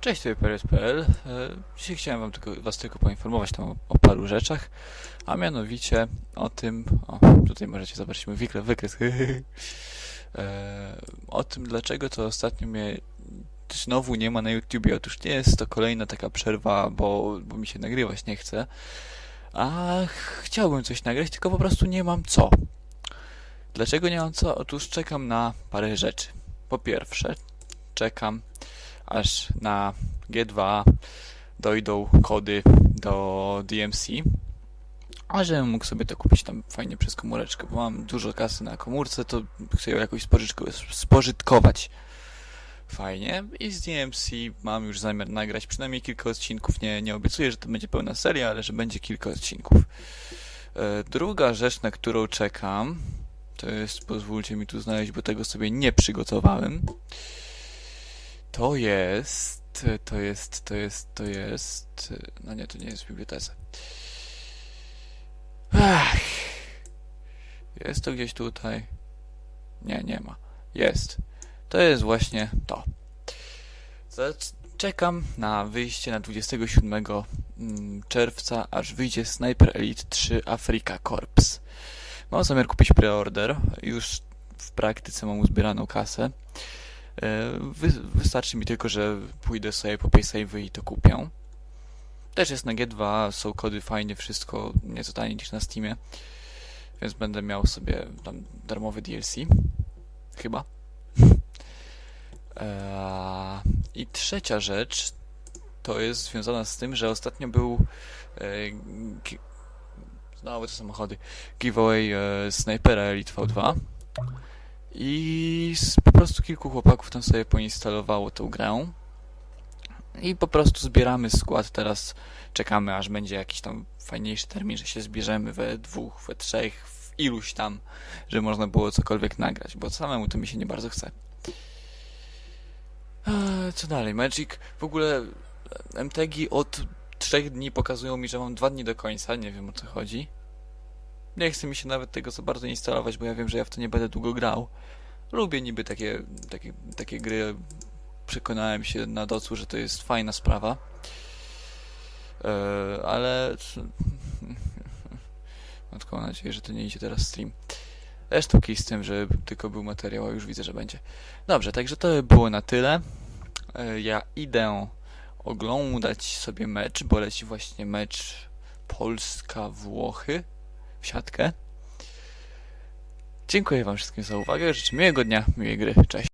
Cześć, tutaj PRS.pl. E, Dzisiaj chciałem wam tylko, was tylko poinformować tam o, o paru rzeczach, a mianowicie o tym, o, tutaj możecie zobaczyć mój wykres, wykres e, o tym, dlaczego to ostatnio mnie znowu nie ma na YouTubie. Otóż nie jest to kolejna taka przerwa, bo, bo mi się nagrywać nie chce, a chciałbym coś nagrać, tylko po prostu nie mam co. Dlaczego nie mam co? Otóż czekam na parę rzeczy. Po pierwsze, czekam aż na G2 dojdą kody do DMC, a żebym mógł sobie to kupić tam fajnie przez komóreczkę, bo mam dużo kasy na komórce, to chcę ją jakoś spożytko- spożytkować fajnie i z DMC mam już zamiar nagrać przynajmniej kilka odcinków, nie, nie obiecuję, że to będzie pełna seria, ale że będzie kilka odcinków. E, Druga rzecz, na którą czekam, to jest, pozwólcie mi tu znaleźć, bo tego sobie nie przygotowałem. To jest, to jest, to jest, to jest. No nie, to nie jest w bibliotece. Ach. Jest to gdzieś tutaj. Nie, nie ma. Jest. To jest właśnie to. Czekam na wyjście na 27 mm, czerwca, aż wyjdzie Sniper Elite 3 Africa Corps. Mam zamiar kupić preorder. Już w praktyce mam uzbieraną kasę. E, Wy, wystarczy mi tylko, że pójdę sobie po PaySave i to kupię. Też jest na G2, są kody fajnie, wszystko nieco taniej niż na Steamie. Więc będę miał sobie tam darmowy DLC. Chyba. Eee, I trzecia rzecz to jest związana z tym, że ostatnio był e, znowu te samochody giveaway e, Snipera Elite V2 i prostu kilku chłopaków tam sobie poinstalowało tą grę. I po prostu zbieramy skład. Teraz czekamy, aż będzie jakiś tam fajniejszy termin, że się zbierzemy we dwóch, we trzech, w iluś tam, że można było cokolwiek nagrać, bo samemu to mi się nie bardzo chce. Co dalej? Magic w ogóle MTG od trzech dni pokazują mi, że mam dwa dni do końca. Nie wiem o co chodzi. Nie chce mi się nawet tego za bardzo instalować, bo ja wiem, że ja w to nie będę długo grał. Lubię niby takie, takie, takie gry. Przekonałem się na docu, że to jest fajna sprawa. Eee, ale. Mam taką nadzieję, że to nie idzie teraz stream. Zresztą kij z tym, że tylko był materiał, a już widzę, że będzie. Dobrze, także to by było na tyle. Eee, ja idę oglądać sobie mecz, bo leci właśnie mecz Polska-Włochy w siatkę. Dziękuję Wam wszystkim za uwagę. Życzę miłego dnia, miłej gry. Cześć.